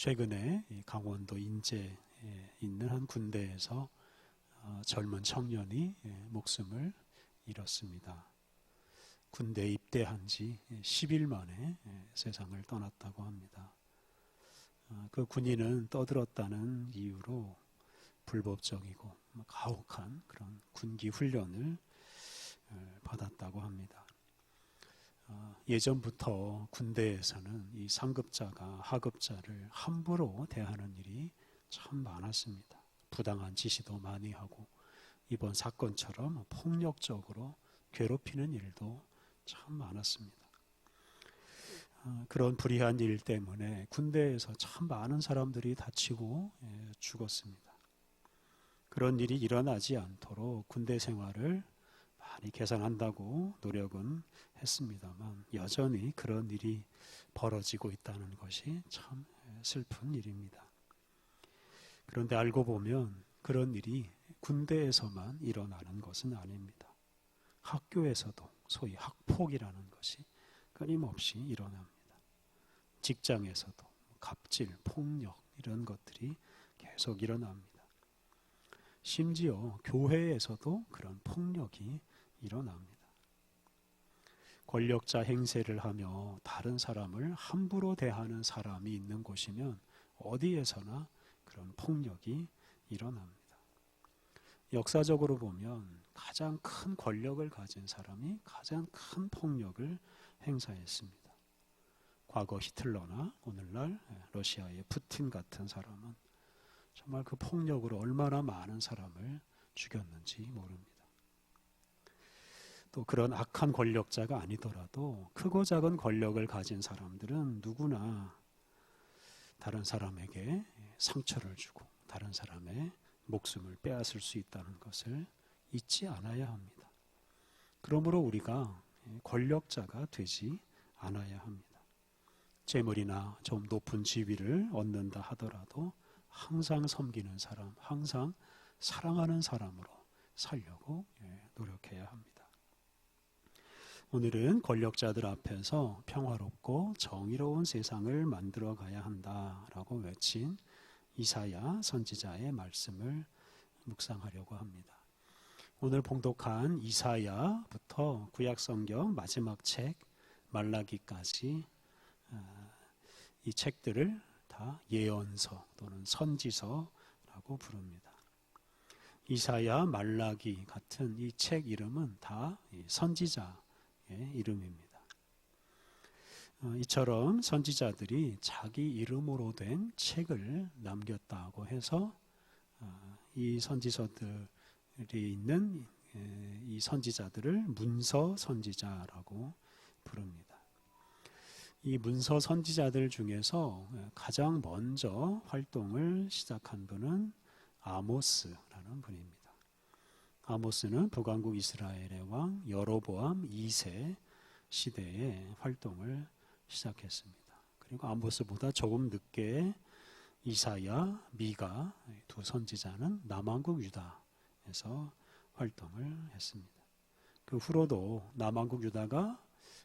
최근에 강원도 인제에 있는 한 군대에서 어, 젊은 청년이 목숨을 잃었습니다. 군대 입대한 지 10일 만에 세상을 떠났다고 합니다. 어, 그 군인은 떠들었다는 이유로 불법적이고 가혹한 그런 군기 훈련을 받았다고 합니다. 어, 예전부터 군대에서는 이 상급자가 하급자를 함부로 대하는 일이 참 많았습니다. 부당한 지시도 많이 하고 이번 사건처럼 폭력적으로 괴롭히는 일도 참 많았습니다. 어, 그런 불의한 일 때문에 군대에서 참 많은 사람들이 다치고 예, 죽었습니다. 그런 일이 일어나지 않도록 군대 생활을 많이 개선한다고 노력은 했습니다만 여전히 그런 일이 벌어지고 있다는 것이 참 슬픈 일입니다. 그런데 알고 보면 그런 일이 군대에서만 일어나는 것은 아닙니다. 학교에서도 소위 학폭이라는 것이 끊임없이 일어납니다. 직장에서도 갑질, 폭력 이런 것들이 계속 일어납니다. 심지어 교회에서도 그런 폭력이 일어납니다. 권력자 행세를 하며 다른 사람을 함부로 대하는 사람이 있는 곳이면 어디에서나 그런 폭력이 일어납니다. 역사적으로 보면 가장 큰 권력을 가진 사람이 가장 큰 폭력을 행사했습니다. 과거 히틀러나 오늘날 러시아의 푸틴 같은 사람은 정말 그 폭력으로 얼마나 많은 사람을 죽였는지 모릅니다. 또 그런 악한 권력자가 아니더라도 크고 작은 권력을 가진 사람들은 누구나 다른 사람에게 상처를 주고 다른 사람의 목숨을 빼앗을 수 있다는 것을 잊지 않아야 합니다. 그러므로 우리가 권력자가 되지 않아야 합니다. 재물이나 좀 높은 지위를 얻는다 하더라도 항상 섬기는 사람, 항상 사랑하는 사람으로 살려고 노력해야 합니다. 오늘은 권력자들 앞에서 평화롭고 정의로운 세상을 만들어 가야 한다라고 외친 이사야 선지자의 말씀을 묵상하려고 합니다. 오늘 봉독한 이사야부터 구약 성경 마지막 책 말라기까지 어, 이 책들을 다 예언서 또는 선지서라고 부릅니다. 이사야, 말라기 같은 이 책 이름은 다 선지자 이름입니다. 어, 이처럼 선지자들이 자기 이름으로 된 책을 남겼다고 해서 어, 이 선지서들이 있는 이 선지자들을 문서 선지자라고 부릅니다. 이 문서 선지자들 중에서 가장 먼저 활동을 시작한 분은 아모스라는 분입니다. 아모스는 북왕국 이스라엘의 왕 여로보암 2세 시대에 활동을 시작했습니다. 그리고 아모스보다 조금 늦게 이사야, 미가 두 선지자는 남왕국 유다에서 활동을 했습니다. 그 후로도 남왕국 유다가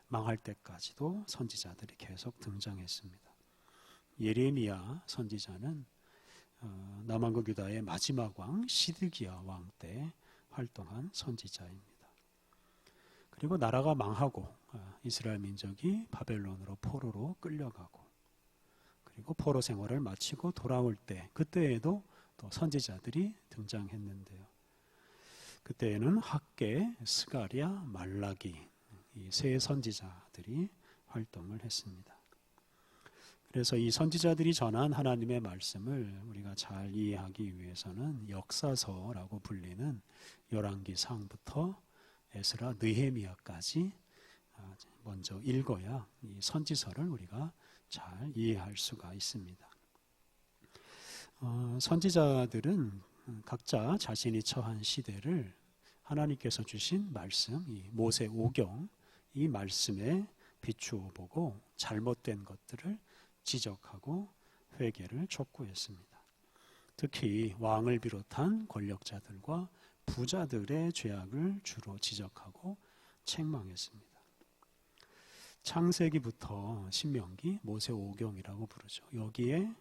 망할 때까지도 선지자들이 계속 등장했습니다. 예레미야 선지자는 어, 남왕국 유다의 마지막 왕 시드기야 왕 때 활동한 선지자입니다. 그리고 나라가 망하고 아, 이스라엘 민족이 바벨론으로 포로로 끌려가고 그리고 포로 생활을 마치고 돌아올 때 그때에도 또 선지자들이 등장했는데요. 그때에는 학계, 스가리아, 말라기 이 세 선지자들이 활동을 했습니다. 그래서 이 선지자들이 전한 하나님의 말씀을 우리가 잘 이해하기 위해서는 역사서라고 불리는 열왕기상부터 에스라 느헤미야까지 아, 먼저 읽어야 이 선지서를 우리가 잘 이해할 수가 있습니다. 어, 선지자들은 각자 자신이 처한 시대를 하나님께서 주신 말씀, 이 모세 오경, 이 말씀에 비추어 보고 잘못된 것들을 지적하고 회개를 촉구했습니다. 특히 왕을 비롯한 권력자들과 부자들의 죄악을 주로 지적하고 책망했습니다. 창세기부터 신명기, 모세 오경이라고 부르죠. 여기에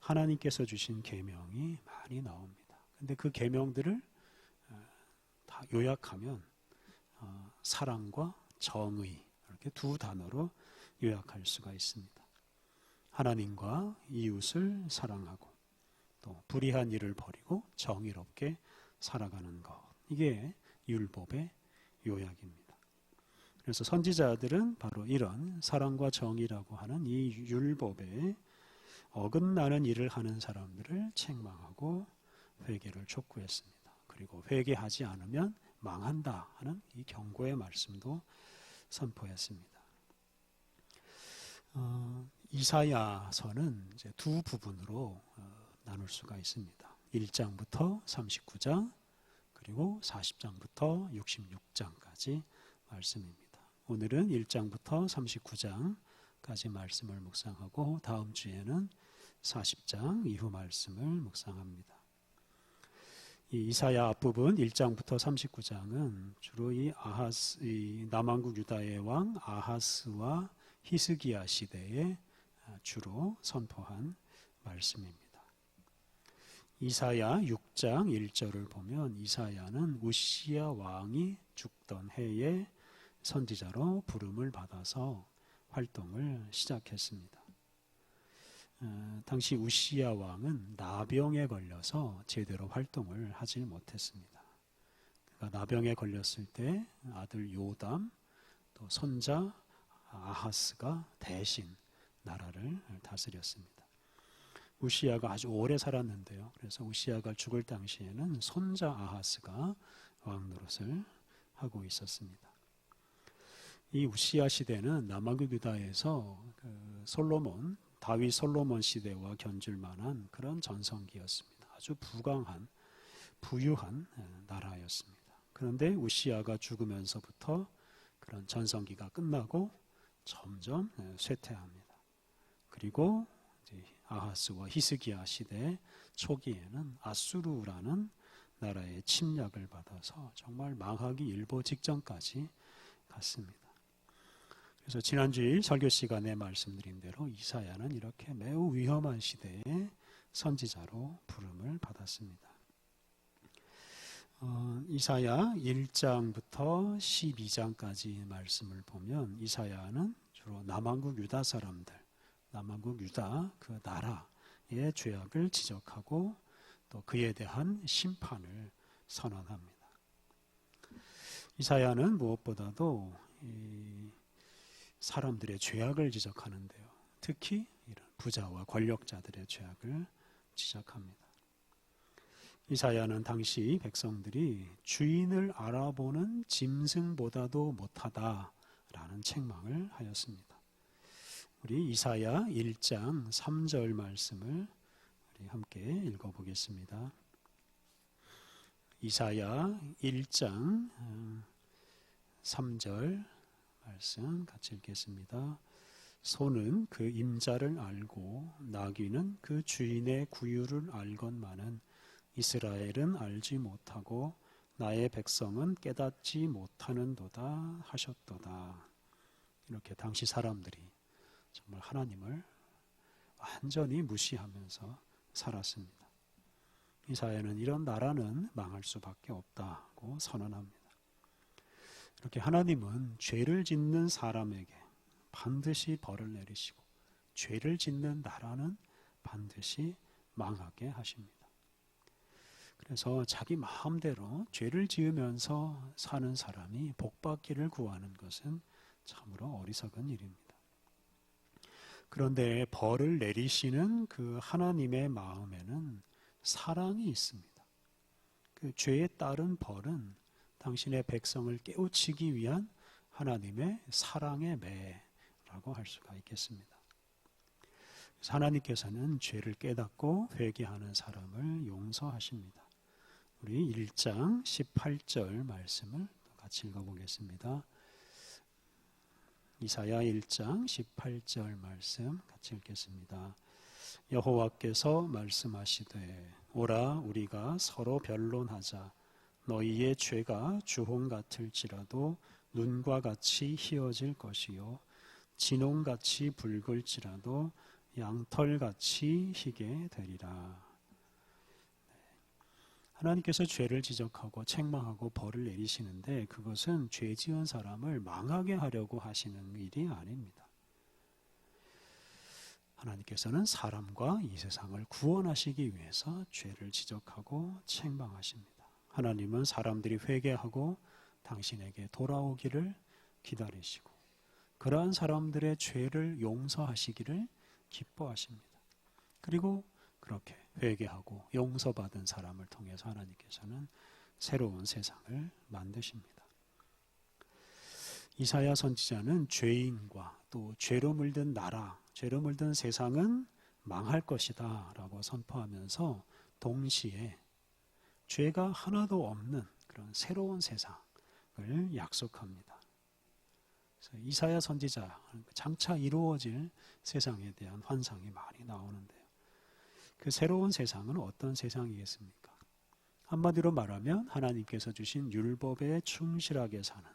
하나님께서 주신 계명이 많이 나옵니다. 근데 그 계명들을 어, 다 요약하면 어, 사랑과 정의 이렇게 두 단어로 요약할 수가 있습니다. 하나님과 이웃을 사랑하고 또 불의한 일을 버리고 정의롭게 살아가는 것. 이게 율법의 요약입니다. 그래서 선지자들은 바로 이런 사랑과 정의라고 하는 이 율법에 어긋나는 일을 하는 사람들을 책망하고 회개를 촉구했습니다. 그리고 회개하지 않으면 망한다 하는 이 경고의 말씀도 선포했습니다. 어, 이사야서는 이제 두 부분으로 어, 나눌 수가 있습니다. 1장부터 39장 그리고 40장부터 66장까지 말씀입니다. 오늘은 1장부터 39장까지 말씀을 묵상하고 다음 주에는 40장 이후 말씀을 묵상합니다. 이 이사야 앞부분 1장부터 39장은 주로 이 아하스 이 남왕국 유다의 왕 아하스와 히스기야 시대에 주로 선포한 말씀입니다. 이사야 6장 1절을 보면 이사야는 우시야 왕이 죽던 해에 선지자로 부름을 받아서 활동을 시작했습니다. 어, 당시 우시야 왕은 나병에 걸려서 제대로 활동을 하지 못했습니다. 그가 나병에 걸렸을 때 아들 요담 또 손자 아하스가 대신 나라를 다스렸습니다. 우시아가 아주 오래 살았는데요. 그래서 우시아가 죽을 당시에는 손자 아하스가 왕 노릇을 하고 있었습니다. 이 우시아 시대는 남아국 유다에서 그 솔로몬 다윗 솔로몬 시대와 견줄 만한 그런 전성기였습니다. 아주 부강한 부유한 나라였습니다. 그런데 우시아가 죽으면서부터 그런 전성기가 끝나고 점점 쇠퇴합니다. 그리고 아하스와 히스기야 시대 초기에는 아수르라는 나라의 침략을 받아서 정말 망하기 일보 직전까지 갔습니다. 그래서 지난주일 설교 시간에 말씀드린 대로 이사야는 이렇게 매우 위험한 시대에 선지자로 부름을 받았습니다. 어, 이사야 1장부터 12장까지 말씀을 보면 이사야는 주로 남왕국 유다 사람들 남한국 유다 그 나라의 죄악을 지적하고 또 그에 대한 심판을 선언합니다. 이사야는 무엇보다도 사람들의 죄악을 지적하는데요. 특히 이런 부자와 권력자들의 죄악을 지적합니다. 이사야는 당시 백성들이 주인을 알아보는 짐승보다도 못하다라는 책망을 하였습니다. 우리 이사야 1장 3절 말씀을 우리 함께 읽어 보겠습니다. 이사야 1장 3절 어, 말씀 같이 읽겠습니다. 소는 그 임자를 알고 나귀는 그 주인의 구유를 알건만은 이스라엘은 알지 못하고 나의 백성은 깨닫지 못하는도다 하셨도다. 이렇게 당시 사람들이 정말 하나님을 완전히 무시하면서 살았습니다. 이사야는 이런 나라는 망할 수밖에 없다고 선언합니다. 이렇게 하나님은 죄를 짓는 사람에게 반드시 벌을 내리시고 죄를 짓는 나라는 반드시 망하게 하십니다. 그래서 자기 마음대로 죄를 지으면서 사는 사람이 복받기를 구하는 것은 참으로 어리석은 일입니다. 그런데 벌을 내리시는 그 하나님의 마음에는 사랑이 있습니다. 그 죄에 따른 벌은 당신의 백성을 깨우치기 위한 하나님의 사랑의 매라고 할 수가 있겠습니다. 하나님께서는 죄를 깨닫고 회개하는 사람을 용서하십니다. 우리 1장 18절 말씀을 같이 읽어보겠습니다. 이사야 1장 18절 말씀 같이 읽겠습니다. 여호와께서 말씀하시되 오라 우리가 서로 변론하자 너희의 죄가 주홍 같을지라도 눈과 같이 희어질 것이요 진홍같이 붉을지라도 양털같이 희게 되리라. 하나님께서 죄를 지적하고 책망하고 벌을 내리시는데 그것은 죄 지은 사람을 망하게 하려고 하시는 일이 아닙니다. 하나님께서는 사람과 이 세상을 구원하시기 위해서 죄를 지적하고 책망하십니다. 하나님은 사람들이 회개하고 당신에게 돌아오기를 기다리시고 그러한 사람들의 죄를 용서하시기를 기뻐하십니다. 그리고 그렇게 회개하고 용서받은 사람을 통해서 하나님께서는 새로운 세상을 만드십니다. 이사야 선지자는 죄인과 또 죄로 물든 나라, 죄로 물든 세상은 망할 것이다 라고 선포하면서 동시에 죄가 하나도 없는 그런 새로운 세상을 약속합니다. 이사야 선지자 장차 이루어질 세상에 대한 환상이 많이 나오는데요. 그 새로운 세상은 어떤 세상이겠습니까? 한마디로 말하면 하나님께서 주신 율법에 충실하게 사는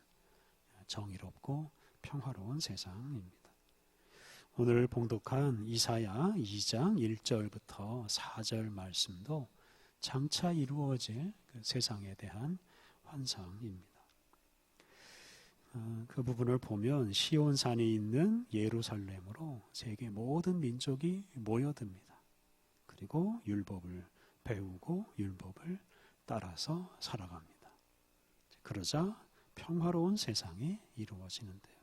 정의롭고 평화로운 세상입니다. 오늘 봉독한 이사야 2장 1절부터 4절 말씀도 장차 이루어질 그 세상에 대한 환상입니다. 어, 그 부분을 보면 시온산에 있는 예루살렘으로 세계 모든 민족이 모여듭니다. 그리고 율법을 배우고 율법을 따라서 살아갑니다. 그러자 평화로운 세상이 이루어지는데요.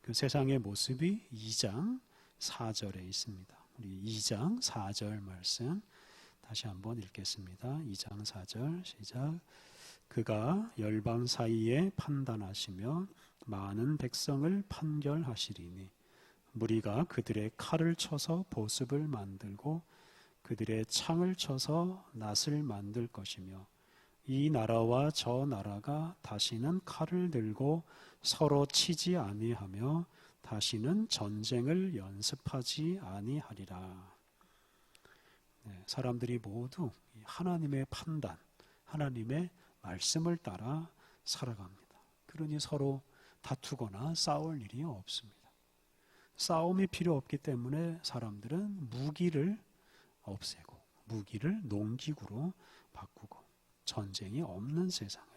그 세상의 모습이 2장 4절에 있습니다. 우리 2장 4절 말씀 다시 한번 읽겠습니다. 2장 4절 시작. 그가 열방 사이에 판단하시며 많은 백성을 판결하시리니 무리가 그들의 칼을 쳐서 보습을 만들고 그들의 창을 쳐서 낫을 만들 것이며 이 나라와 저 나라가 다시는 칼을 들고 서로 치지 아니하며 다시는 전쟁을 연습하지 아니하리라. 네, 사람들이 모두 하나님의 판단, 하나님의 말씀을 따라 살아갑니다. 그러니 서로 다투거나 싸울 일이 없습니다. 싸움이 필요 없기 때문에 사람들은 무기를 없애고 무기를 농기구로 바꾸고 전쟁이 없는 세상을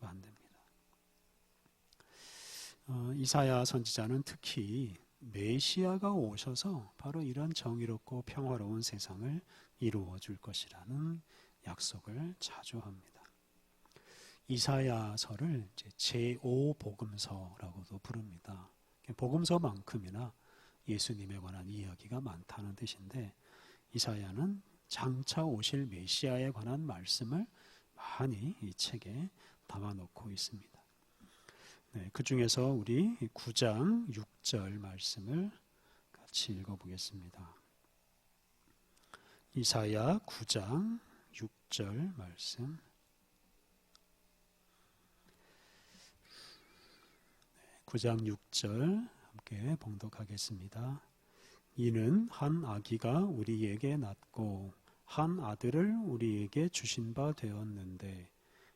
만듭니다. 어, 이사야 선지자는 특히 메시아가 오셔서 바로 이런 정의롭고 평화로운 세상을 이루어 줄 것이라는 약속을 자주 합니다. 이사야서를 제5 복음서라고도 부릅니다. 복음서만큼이나 예수님에 관한 이야기가 많다는 뜻인데 이사야는 장차 오실 메시아에 관한 말씀을 많이 이 책에 담아놓고 있습니다. 네, 그 중에서 우리 9장 6절 말씀을 같이 읽어보겠습니다. 이사야 9장 6절 말씀. 9장 6절 함께 봉독하겠습니다. 이는 한 아기가 우리에게 낳고 한 아들을 우리에게 주신 바 되었는데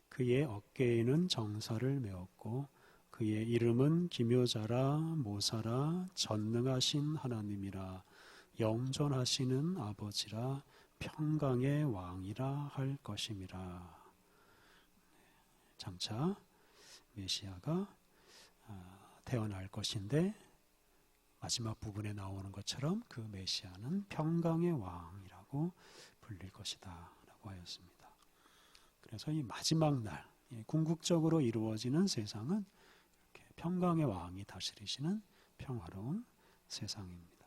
그의 어깨에는 정사를 메었고 그의 이름은 기묘자라 모사라 전능하신 하나님이라 영존하시는 아버지라 평강의 왕이라 할 것임이라. 장차 메시아가 아, 태어날 것인데 마지막 부분에 나오는 것처럼 그 메시아는 평강의 왕이라고 불릴 것이다 라고 하였습니다. 그래서 이 마지막 날 궁극적으로 이루어지는 세상은 평강의 왕이 다스리시는 평화로운 세상입니다.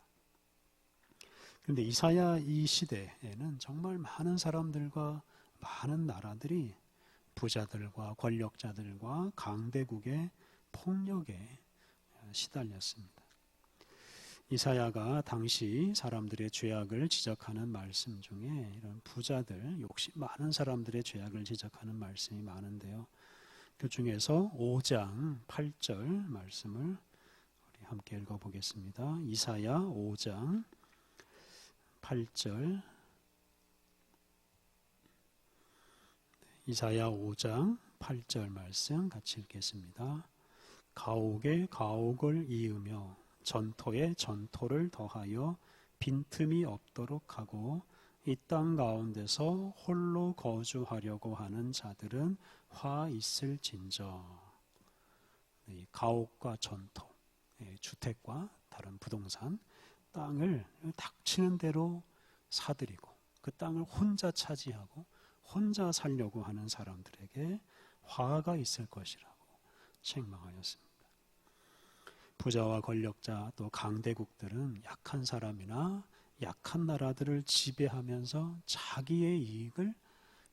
그런데 이사야 이 시대에는 정말 많은 사람들과 많은 나라들이 부자들과 권력자들과 강대국의 폭력에 시달렸습니다. 이사야가 당시 사람들의 죄악을 지적하는 말씀 중에 이런 부자들, 욕심 많은 사람들의 죄악을 지적하는 말씀이 많은데요. 그 중에서 5장 8절 말씀을 우리 함께 읽어 보겠습니다. 이사야 5장 8절 이사야 5장 8절 말씀 같이 읽겠습니다. 가옥에 가옥을 이으며 전토에 전토를 더하여 빈틈이 없도록 하고 이 땅 가운데서 홀로 거주하려고 하는 자들은 화 있을진저 가옥과 전통 예, 주택과 다른 부동산 땅을 닥치는 대로 사들이고 그 땅을 혼자 차지하고 혼자 살려고 하는 사람들에게 화가 있을 것이라고 책망하였습니다. 부자와 권력자 또 강대국들은 약한 사람이나 약한 나라들을 지배하면서 자기의 이익을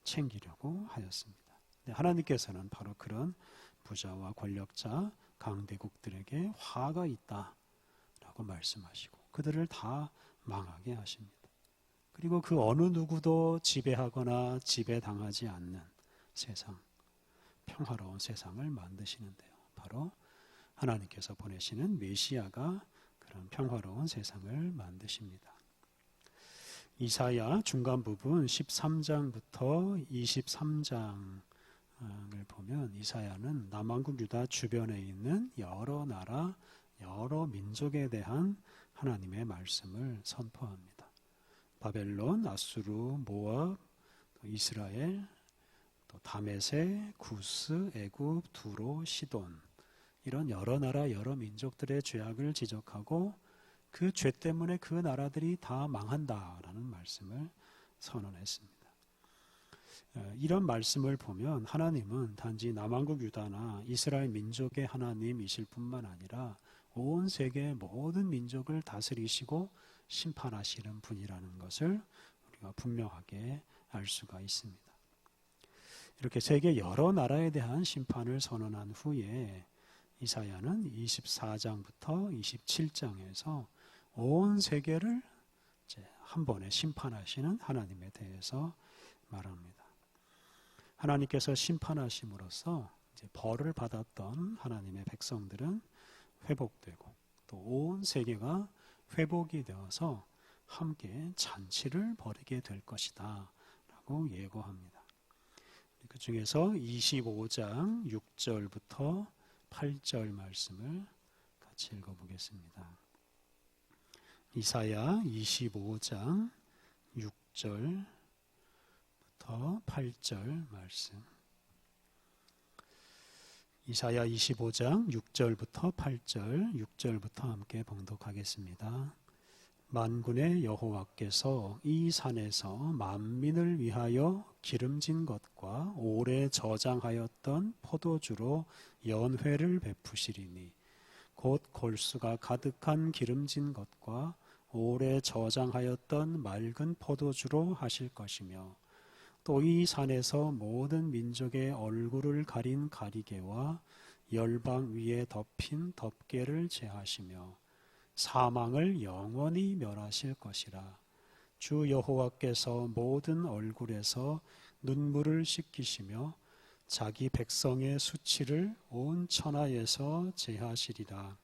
챙기려고 하였습니다. 하나님께서는 바로 그런 부자와 권력자, 강대국들에게 화가 있다라고 말씀하시고 그들을 다 망하게 하십니다. 그리고 그 어느 누구도 지배하거나 지배당하지 않는 세상, 평화로운 세상을 만드시는데요. 바로 하나님께서 보내시는 메시아가 그런 평화로운 세상을 만드십니다. 이사야 중간 부분 13장부터 23장을 보면 이사야는 남왕국 유다 주변에 있는 여러 나라, 여러 민족에 대한 하나님의 말씀을 선포합니다. 바벨론, 아수르, 모압, 이스라엘, 또 다메세, 구스, 애굽, 두로, 시돈 이런 여러 나라 여러 민족들의 죄악을 지적하고 그 죄 때문에 그 나라들이 다 망한다라는 말씀을 선언했습니다. 이런 말씀을 보면 하나님은 단지 남왕국 유다나 이스라엘 민족의 하나님이실 뿐만 아니라 온 세계 모든 민족을 다스리시고 심판하시는 분이라는 것을 우리가 분명하게 알 수가 있습니다. 이렇게 세계 여러 나라에 대한 심판을 선언한 후에 이사야는 24장부터 27장에서 온 세계를 한 번에 심판하시는 하나님에 대해서 말합니다. 하나님께서 심판하심으로써 벌을 받았던 하나님의 백성들은 회복되고 또 온 세계가 회복이 되어서 함께 잔치를 벌이게 될 것이다 라고 예고합니다. 그 중에서 25장 6절부터 8절 말씀을 같이 읽어보겠습니다. 이사야 25장 6절부터 8절 말씀. 이사야 25장 6절부터 8절, 6절부터 함께 봉독하겠습니다. 만군의 여호와께서 이 산에서 만민을 위하여 기름진 것과 오래 저장하였던 포도주로 연회를 베푸시리니 곧 골수가 가득한 기름진 것과 오래 저장하였던 맑은 포도주로 하실 것이며 또 이 산에서 모든 민족의 얼굴을 가린 가리개와 열방 위에 덮인 덮개를 제하시며 사망을 영원히 멸하실 것이라. 주 여호와께서 모든 얼굴에서 눈물을 씻기시며 자기 백성의 수치를 온 천하에서 제하시리라.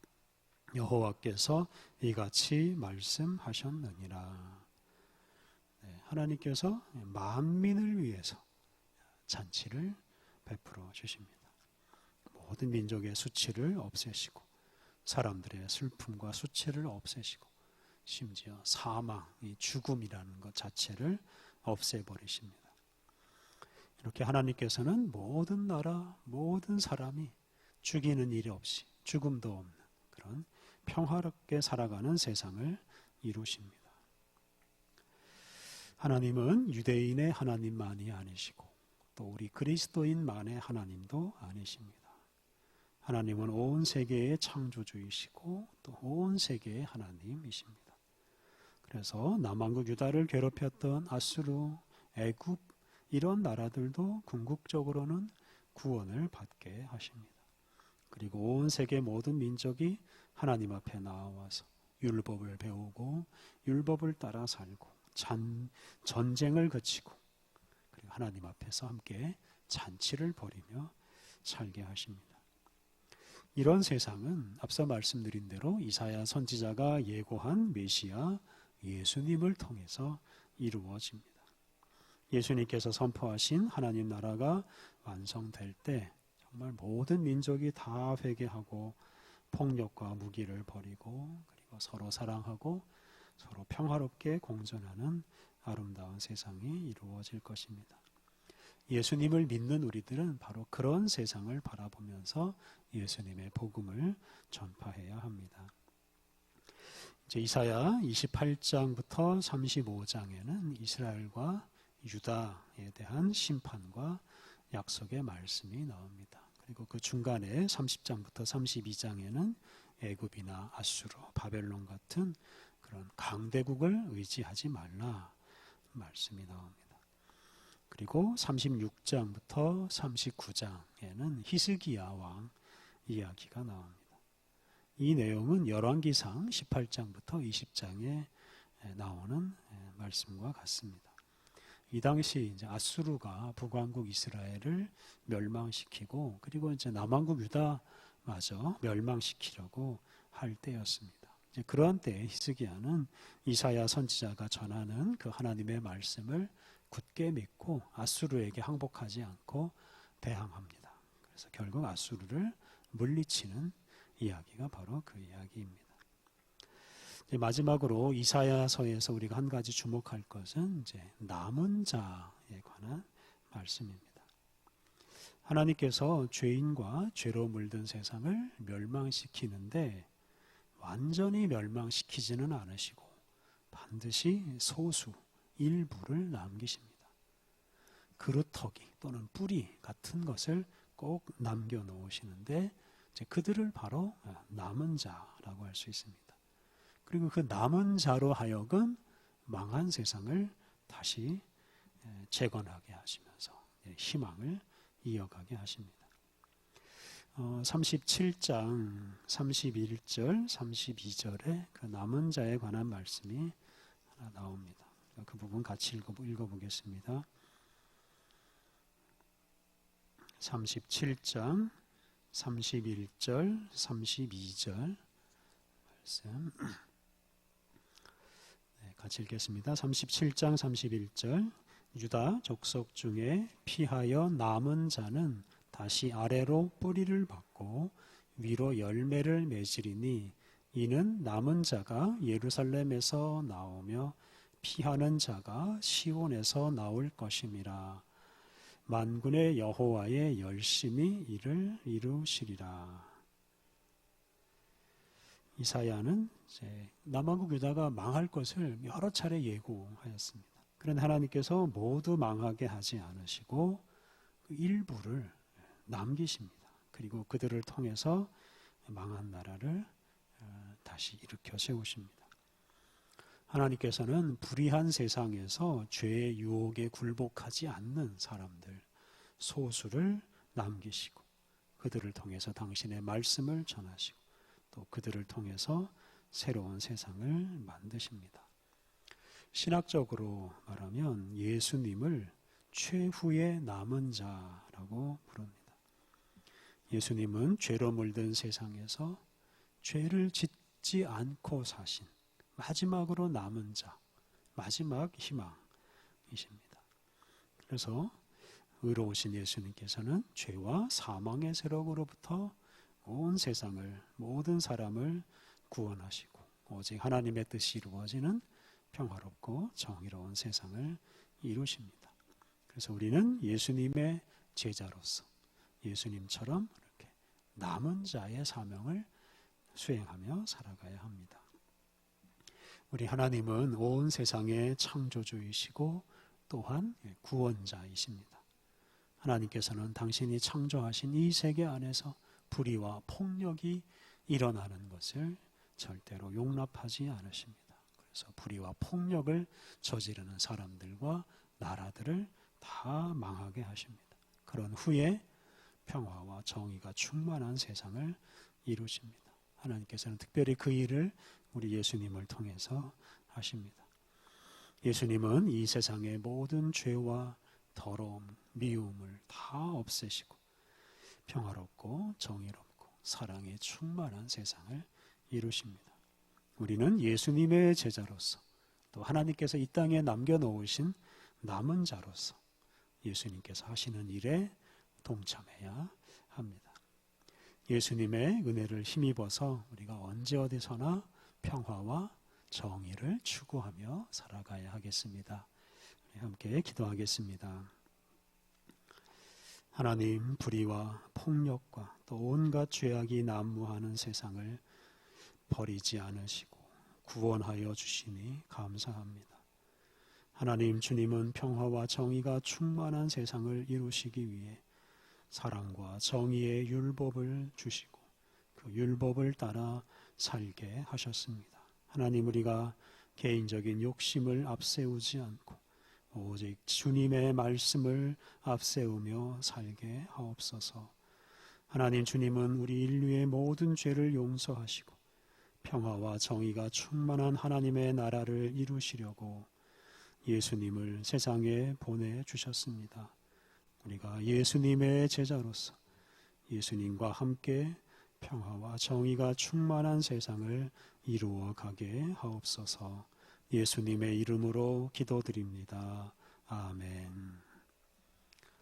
여호와께서 이같이 말씀하셨느니라. 하나님께서 만민을 위해서 잔치를 베풀어 주십니다. 모든 민족의 수치를 없애시고 사람들의 슬픔과 수치를 없애시고 심지어 사망, 죽음이라는 것 자체를 없애버리십니다. 이렇게 하나님께서는 모든 나라, 모든 사람이 죽이는 일이 없이 죽음도 없는 그런 평화롭게 살아가는 세상을 이루십니다. 하나님은 유대인의 하나님만이 아니시고 또 우리 그리스도인만의 하나님도 아니십니다. 하나님은 온 세계의 창조주이시고 또 온 세계의 하나님이십니다. 그래서 남왕국 유다를 괴롭혔던 아수르, 애굽 이런 나라들도 궁극적으로는 구원을 받게 하십니다. 그리고 온 세계 모든 민족이 하나님 앞에 나와서 율법을 배우고 율법을 따라 살고 잔, 전쟁을 거치고 그리고 하나님 앞에서 함께 잔치를 벌이며 살게 하십니다. 이런 세상은 앞서 말씀드린 대로 이사야 선지자가 예고한 메시아 예수님을 통해서 이루어집니다. 예수님께서 선포하신 하나님 나라가 완성될 때 정말 모든 민족이 다 회개하고 폭력과 무기를 버리고 그리고 서로 사랑하고 서로 평화롭게 공존하는 아름다운 세상이 이루어질 것입니다. 예수님을 믿는 우리들은 바로 그런 세상을 바라보면서 예수님의 복음을 전파해야 합니다. 이제 이사야 28장부터 35장에는 이스라엘과 유다에 대한 심판과 약속의 말씀이 나옵니다. 그리고 그 중간에 30장부터 32장에는 애굽이나 아수르, 바벨론 같은 그런 강대국을 의지하지 말라 말씀이 나옵니다. 그리고 36장부터 39장에는 히스기야 왕 이야기가 나옵니다. 이 내용은 열왕기상 18장부터 20장에 나오는 말씀과 같습니다. 이 당시 이제 아수르가 북왕국 이스라엘을 멸망시키고 그리고 이제 남왕국 유다마저 멸망시키려고 할 때였습니다. 그런 때 히스기야는 이사야 선지자가 전하는 그 하나님의 말씀을 굳게 믿고 아수르에게 항복하지 않고 대항합니다. 그래서 결국 아수르를 물리치는 이야기가 바로 그 이야기입니다. 마지막으로 이사야서에서 우리가 한 가지 주목할 것은 이제 남은 자에 관한 말씀입니다. 하나님께서 죄인과 죄로 물든 세상을 멸망시키는데 완전히 멸망시키지는 않으시고 반드시 소수 일부를 남기십니다. 그루터기 또는 뿌리 같은 것을 꼭 남겨 놓으시는데 그들을 바로 남은 자라고 할 수 있습니다. 그리고 그 남은 자로 하여금 망한 세상을 다시 재건하게 하시면서 희망을 이어가게 하십니다. 37장 31절, 32절에 그 남은 자에 관한 말씀이 하나 나옵니다. 그 부분 같이 읽어, 읽어보겠습니다. 37장 31절, 32절 말씀 네, 같이 읽겠습니다. 37장 31절 유다 족속 중에 피하여 남은 자는 다시 아래로 뿌리를 받고 위로 열매를 맺으리니 이는 남은 자가 예루살렘에서 나오며 피하는 자가 시온에서 나올 것임이라. 만군의 여호와의 열심히 이를 이루시리라. 이사야는 남한국 유다가 망할 것을 여러 차례 예고하였습니다. 그런데 하나님께서 모두 망하게 하지 않으시고 그 일부를 남기십니다. 그리고 그들을 통해서 망한 나라를 어, 다시 일으켜 세우십니다. 하나님께서는 불의한 세상에서 죄의 유혹에 굴복하지 않는 사람들, 소수를 남기시고 그들을 통해서 당신의 말씀을 전하시고 또 그들을 통해서 새로운 세상을 만드십니다. 신학적으로 말하면 예수님을 최후의 남은 자라고 부릅니다. 예수님은 죄로 물든 세상에서 죄를 짓지 않고 사신 마지막으로 남은 자, 마지막 희망이십니다. 그래서 의로우신 예수님께서는 죄와 사망의 세력으로부터 온 세상을 모든 사람을 구원하시고 오직 하나님의 뜻이 이루어지는 평화롭고 정의로운 세상을 이루십니다. 그래서 우리는 예수님의 제자로서 예수님처럼 이렇게 남은 자의 사명을 수행하며 살아가야 합니다. 우리 하나님은 온 세상의 창조주이시고 또한 구원자이십니다. 하나님께서는 당신이 창조하신 이 세계 안에서 불의와 폭력이 일어나는 것을 절대로 용납하지 않으십니다. 그래서 불의와 폭력을 저지르는 사람들과 나라들을 다 망하게 하십니다. 그런 후에 평화와 정의가 충만한 세상을 이루십니다. 하나님께서는 특별히 그 일을 우리 예수님을 통해서 하십니다. 예수님은 이 세상의 모든 죄와 더러움, 미움을 다 없애시고 평화롭고 정의롭고 사랑에 충만한 세상을 이루십니다. 우리는 예수님의 제자로서 또 하나님께서 이 땅에 남겨놓으신 남은 자로서 예수님께서 하시는 일에 동참해야 합니다. 예수님의 은혜를 힘입어서 우리가 언제 어디서나 평화와 정의를 추구하며 살아가야 하겠습니다. 함께 기도하겠습니다. 하나님 불의와 폭력과 또 온갖 죄악이 난무하는 세상을 버리지 않으시고 구원하여 주시니 감사합니다. 하나님 주님은 평화와 정의가 충만한 세상을 이루시기 위해 사랑과 정의의 율법을 주시고 그 율법을 따라 살게 하셨습니다. 하나님 우리가 개인적인 욕심을 앞세우지 않고 오직 주님의 말씀을 앞세우며 살게 하옵소서. 하나님 주님은 우리 인류의 모든 죄를 용서하시고 평화와 정의가 충만한 하나님의 나라를 이루시려고 예수님을 세상에 보내 주셨습니다. 우리가 예수님의 제자로서 예수님과 함께 평화와 정의가 충만한 세상을 이루어 가게 하옵소서 예수님의 이름으로 기도드립니다. 아멘.